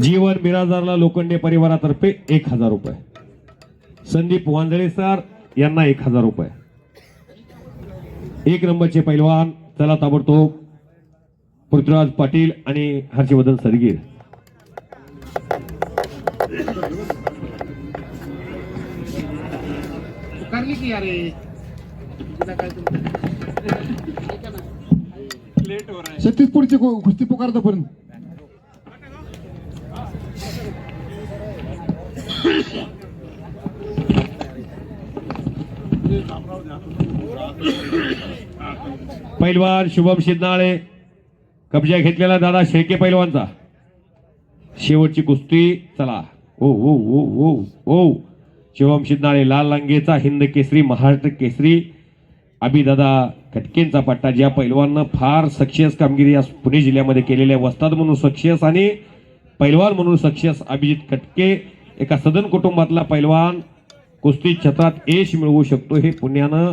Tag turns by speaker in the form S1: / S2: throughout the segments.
S1: जीवन बिराजदारला लोखंडे परिवारातर्फे एक हजार रुपये. संदीप वांजळे सर यांना एक हजार रुपये. एक नंबरचे पैलवान चला ताबडतोब. पृथ्वीराज पाटील आणि हर्षवर्धन सरगीर.
S2: करली की अरे
S3: छत्तीस पुढची कुस्ती पुकारतो पण
S1: पैलवान शुभम शिंदाळे कब्जा घेतलेला दादा शेळके पैलवानचा. शेवटची कुस्ती चला. ओ ओ ओ ओ ओ. शिवम शिंदाळे लाल लांगेचा हिंद केसरी महाराष्ट्र केसरी. अभिदादा खटकेंचा पट्टा ज्या पैलवाननं फार सक्सेस कामगिरी या पुणे जिल्ह्यामध्ये केलेली आहे वस्ताद म्हणून सक्सेस आणि पैलवान म्हणून सक्सेस अभिजित खटके एका सदन कुटुंबातला पैलवान कुस्ती क्षेत्रात यश मिळवू शकतो हे पुण्यानं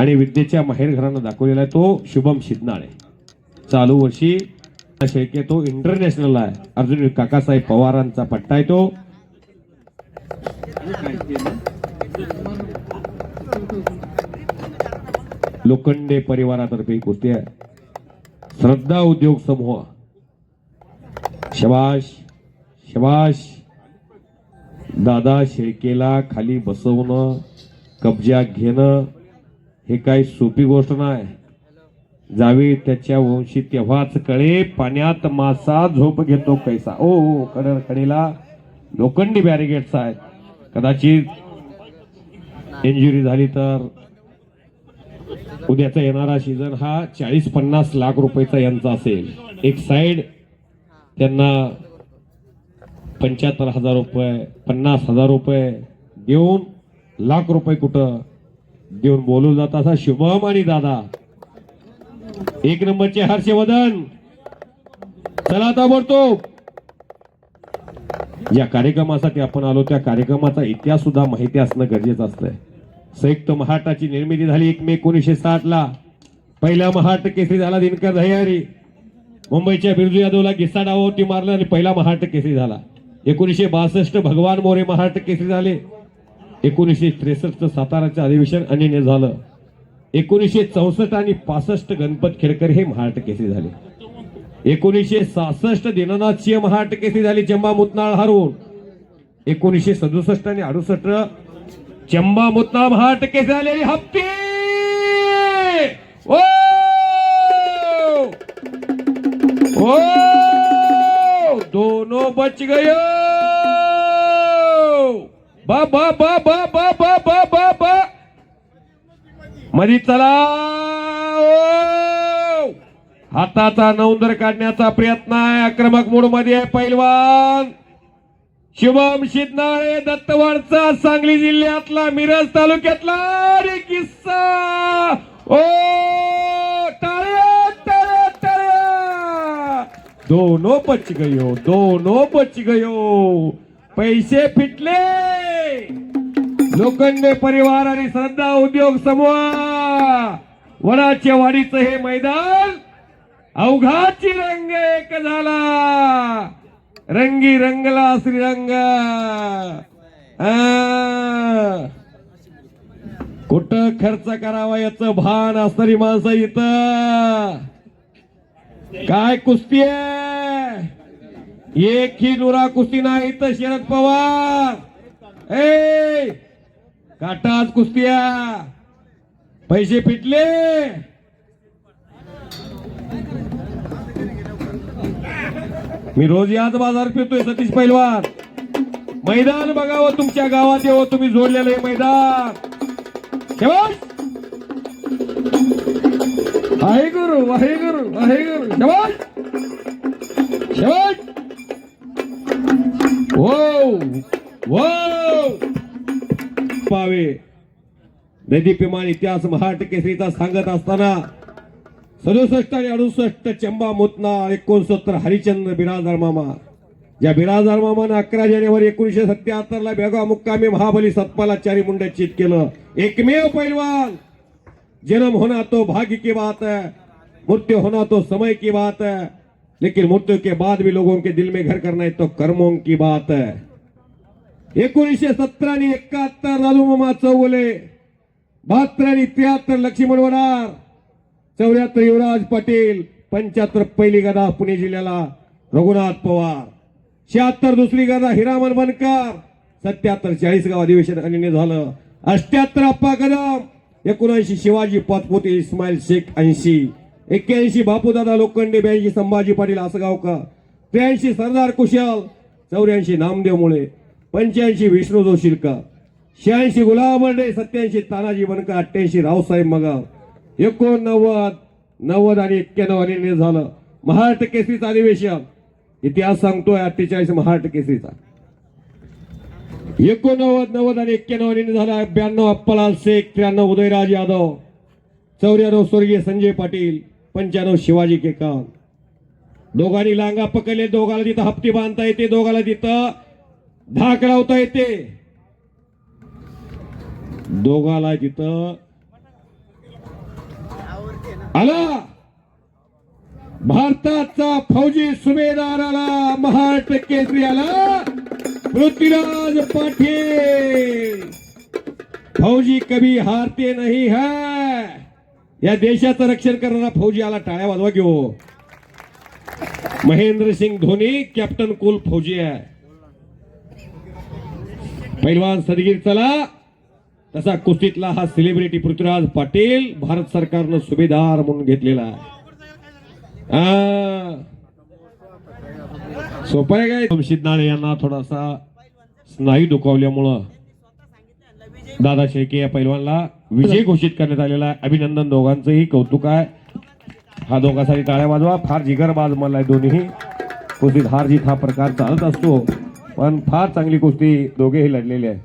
S1: आणि विद्येच्या माहेर घरानं दाखवलेला आहे तो शुभम शिदनाळे. चालू वर्षी शेळके तो इंटरनॅशनल आहे. अर्जुन काकासाहेब पवारांचा पट्टा आहे तो. लोखंडे परिवारातर्फे ही कुस्ती आहे श्रद्धा उद्योग समूह. शबाश शबाश. दादा शेळकेला खाली बसवणं कब्जा घेणं हे काही सोपी गोष्ट नाही. जावे त्याच्या वंशी तेव्हाच कळे पाण्यात मासा झोप घेतो कैसा. ओ हो कडर कडेला लोखंडी बॅरिगेट्स आहेत. कदाचित इंजुरी झाली तर उद्याचा येणारा सीझन हा चाळीस पन्नास लाख रुपयेचा यांचा असेल. एक साईड त्यांना पंच्याहत्तर हजार रुपये पन्नास हजार रुपये देऊन लाख रुपये कुठं देऊन बोलू जात असा शुभम आणि दादा. एक नंबरचे हर्षवर्धन. चला आता बोलतो या कार्यक्रमासाठी आपण आलो त्या कार्यक्रमाचा इतिहास सुद्धा माहिती असणं गरजेचं असतंय. संयुक्त महाराष्ट्राची निर्मिती झाली एक मे एकोणीसशे साठ ला पहिला महाराष्ट्र केसरी झाला दिनकर दह्यारी. मुंबईच्या बिरजू यादवला गिस्सा डावावरती मारलं आणि पहिला महाराष्ट्र केसरी झाला. एकोणीसशे बासष्ट भगवान मोरे महाराष्ट्र केसरी झाले. एकोणीसशे त्रेसष्ट साताराचं अधिवेशन अनिर्णय झालं. एकोणीसशे चौसष्ट आणि पासष्ट गणपत खेडकर हे महाराष्ट्र केसरी झाले. एकोणीसशे सहासष्ट दिनानाथ सिंह महाराष्ट्र केसरी झाली चंबा मुतनाळ हरवून एकोणीसशे सदुसष्ट आणि अडुसष्ट चंबा मुद्दाम महाराष्ट्र केसरी झालेली हप्पी! हप्ते ओ! ओ! दोनों बच गयो! बा बा बा बा बा बा बा बा बा! मधी चला! हाताचा नौंदर काढण्याचा प्रयत्न आहे. आक्रमक मूडमध्ये आहे पैलवान. शुभम शिदनाळे दत्तवाडचा सांगली जिल्ह्यातला मिरज तालुक्यातला रे किस्सा. ओ टाळ्या टाळ्या टाळ्या. दोनो बच गयो दोनो बच गयो पैसे फिटले. लोखंडे परिवार आणि श्रद्धा उद्योग समूह. वडाच्या वाडीचं हे मैदान अवघाची रंग एक झाला. रंगी रंगला श्रीरंग. आ. कुठं खर्च करावा याच भान असणारी माणसं इथं. काय कुस्ती आहे? एक ही नुरा कुस्ती नाही तर शरद पवार. ए काटाच कुस्तिया पैसे फिटले. मी रोज याच बाजार फिरतोय सतीश पैलवान. मैदान बघावं हो तुमच्या गावात येवं तुम्ही जोडलेलं आहे मैदान. शाबास. आहे गुरु आहे गुरु आहे गुरु. शेवट शेवट वो वो पावे. नदीपिमान इतिहास महाट केसरीचा सांगत असताना सदुसष्ट आणि अडुसष्ट चंबा मुतना एकोणसत्तर हरिचंद्र बिराजदार मामा. ज्या बिराजदार मामानं अकरा जानेवारी एकोणीशे सत्याहत्तर ला बेगाव मुक्कामी महाबली सत्पाला चारी मुंड्याचित केलं. एकमेव पैलवान. जन्म होना तो भाग्य की बात है मृत्यु होना तो समय की बात है लेकिन मृत्यु के बाद भी लोगों के दिल में घर करना है तो कर्मों की बात है. एकोणीसशे सत्तर आणि एकाहत्तर लालू मामा चौगुले बहात्तर आणि त्र्याहत्तर लक्ष्मण वडार चौऱ्याहत्तर युवराज पाटील पंच्याहत्तर पहिली गदा पुणे जिल्ह्याला रघुनाथ पवार. शहात्तर दुसरी गदा हिरामन बनकर. सत्याहत्तर चाळीस गाव अधिवेशन आणि झालं. अष्ट्याहत्तर अप्पा कदम. एकोणऐंशी शिवाजी पाचपोते इस्माईल शेख ऐंशी. एक्क्याऐंशी बापूदादा लोखंडे ब्याऐंशी संभाजी पाटील आसगावकर. त्र्याऐंशी सरदार कुशल. चौऱ्याऐंशी नामदेव मुळे. पंच्याऐंशी विष्णू जोशीलकर शहाऐंशी गुलाब मंडे सत्याऐंशी तानाजी बनकर अठ्ठ्याऐंशी रावसाहेब मगाव एकोणनव्वद नव्वद आणि एक्क्याण्णव आणि झालं. महाराष्ट्र केसरीचं अधिवेशन. इतिहास सांगतोय अठ्ठेचाळीस महाराष्ट्र केसरीचा. एकोणनव्वद नव्वद आणि एक्क्याण्णव आणि झाला ब्याण्णव अप्पलाल शेख त्र्याण्णव उदयराज यादव. चौऱ्याण्णव स्वर्गीय संजय पाटील पंच्याण्णव शिवाजी केकान. दोघांनी लांगा पकडले दोघाला तिथं हप्ती बांधता येते दोघाला तिथं धाक लावता येते. दोघाला तिथं आला. भारताचा फौजी सुभेदार आला महाराष्ट्र केसरी आला. पृथ्वीराज पाटील. फौजी कभी हारते नाही है. या देशाचं रक्षण करणारा फौजी आला टाळ्या वाजवा घेऊ हो. महेंद्र सिंग धोनी कॅप्टन कुल फौजी आहे. पैलवान सदगीर चला. तसा कुस्तीतला हा सेलिब्रिटी पृथ्वीराज पाटील भारत सरकारनं सुभेदार म्हणून घेतलेला आहे. सोपं आहे काय? शिदनाळे यांना थोडासा स्नायू दुखावल्यामुळं दादा शेळके या पैलवानला विजय घोषित करण्यात आलेला आहे. अभिनंदन दोघांचंही कौतुक आहे. हा दोघांसाठी टाळ्या वाजवा. फार जिगरबाज मला आहे दोन्ही कुस्तीत हार जीत हा प्रकार चालत असतो. पण फार चांगली कुस्ती दोघेही लढलेले आहे.